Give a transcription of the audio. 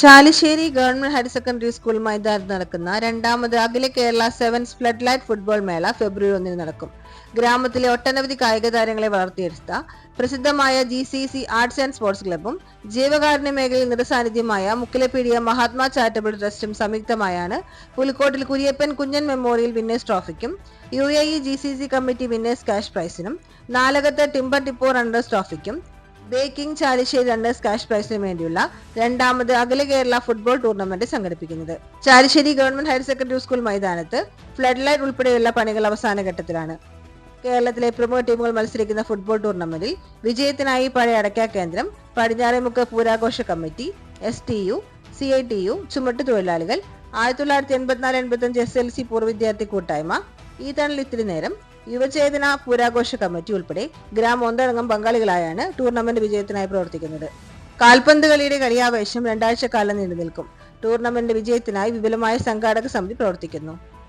Chalissery government higher secondary school മൈതാനത്ത് നടക്കുന്ന രണ്ടാമത് അഖില Kerala sevens flood light football മേള ഫെബ്രുവരി ഒന്നിന് നടക്കും. ഗ്രാമത്തിലെ ഒട്ടനവധി കായിക താരങ്ങളെ വളർത്തിയെടുത്ത പ്രസിദ്ധമായ G C C arts and sports ക്ലബ്ബും ജീവകാരുണ്യ മേഖലയിൽ നിറസാന്നിധ്യമായ മുക്കിലപ്പീടിയ മഹാത്മാ ചാരിറ്റബിൾ ട്രസ്റ്റും സംയുക്തമായാണ് Pulikkottil Kuriappan Kunjan memorial winners ട്രോഫിക്കും U A E G C C committee winners cash പ്രൈസിനും Nalakath timber ടിപ്പോ runners ട്രോഫിക്കും ബേക്കിംഗ് ചാലിശ്ശേരി റണ്ണേഴ്സ് കാഷ് പ്രൈസിന് വേണ്ടിയുള്ള രണ്ടാമത് അഖില കേരള ഫുട്ബോൾ ടൂർണമെന്റ് സംഘടിപ്പിക്കുന്നത്. Chalissery government higher secondary school മൈതാനത്ത് ഫ്ലഡ് ലൈറ്റ് ഉൾപ്പെടെയുള്ള പണികൾ അവസാന ഘട്ടത്തിലാണ്. കേരളത്തിലെ പ്രമുഖ ടീമുകൾ മത്സരിക്കുന്ന ഫുട്ബോൾ ടൂർണമെന്റിൽ വിജയത്തിനായി പഴയ അടയ്ക്ക കേന്ദ്രം Padinjaremukku പൂരാഘോഷ committee S T U C I T U ചുമട്ട് തൊഴിലാളികൾ ആയിരത്തി തൊള്ളായിരത്തി എൺപത്തിനാല് എൺപത്തി അഞ്ച് എസ് എൽ സി പൂർവ വിദ്യാർത്ഥി കൂട്ടായ്മ ഈ തണൽ ഇത്തിരി നേരം യുവചേതന പൂരാഘോഷ കമ്മിറ്റി ഉൾപ്പെടെ ഗ്രാമം ഒന്നടങ്കം പങ്കാളികളായാണ് ടൂർണമെന്റ് വിജയത്തിനായി പ്രവർത്തിക്കുന്നത്. കാൽപന്ത് കളിയുടെ കളിയാവേശം രണ്ടാഴ്ച കാലം നീണ്ടു നിൽക്കും ടൂർണമെന്റ് വിജയത്തിനായി വിപുലമായ സംഘാടക സമിതി പ്രവർത്തിക്കുന്നു.